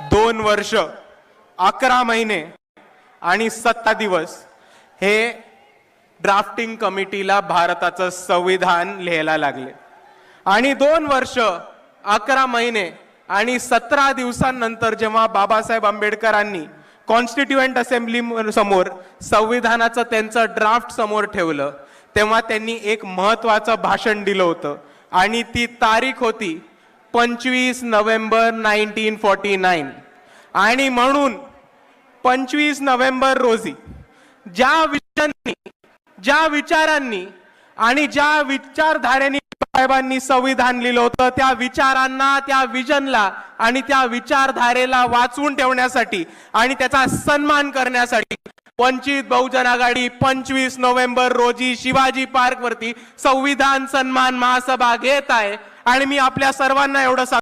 दोन वर्ष अकरा महिने आणि सत्ता दिवस हे ड्राफ्टिंग कमिटीला भारताचं संविधान लिहायला लागले. आणि दोन वर्ष अकरा महिने आणि सतरा दिवसांनंतर जेव्हा बाबासाहेब आंबेडकरांनी कॉन्स्टिट्युएंट असेंब्ली समोर संविधानाचं त्यांचं ड्राफ्ट समोर ठेवलं तेव्हा त्यांनी एक महत्वाचं भाषण दिलं होतं. आणि ती तारीख होती पंचवीस नोव्हेंबर नाईन्टीन फॉर्टी नाईन. आणि म्हणून पंचवीस नोव्हेंबर रोजी ज्या विषयांनी ज्या विचारांनी आणि ज्या विचारधारेने साहेबांनी संविधान लिहिलं होतं त्या विचारांना त्या विजनला आणि त्या विचारधारेला वाचवून ठेवण्यासाठी आणि त्याचा सन्मान करण्यासाठी वंचित बहुजन आघाडी पंचवीस नोव्हेंबर रोजी शिवाजी पार्क वरती संविधान सन्मान महासभा घेत आहे. आणि मी आपल्या सर्वांना एवढं सांग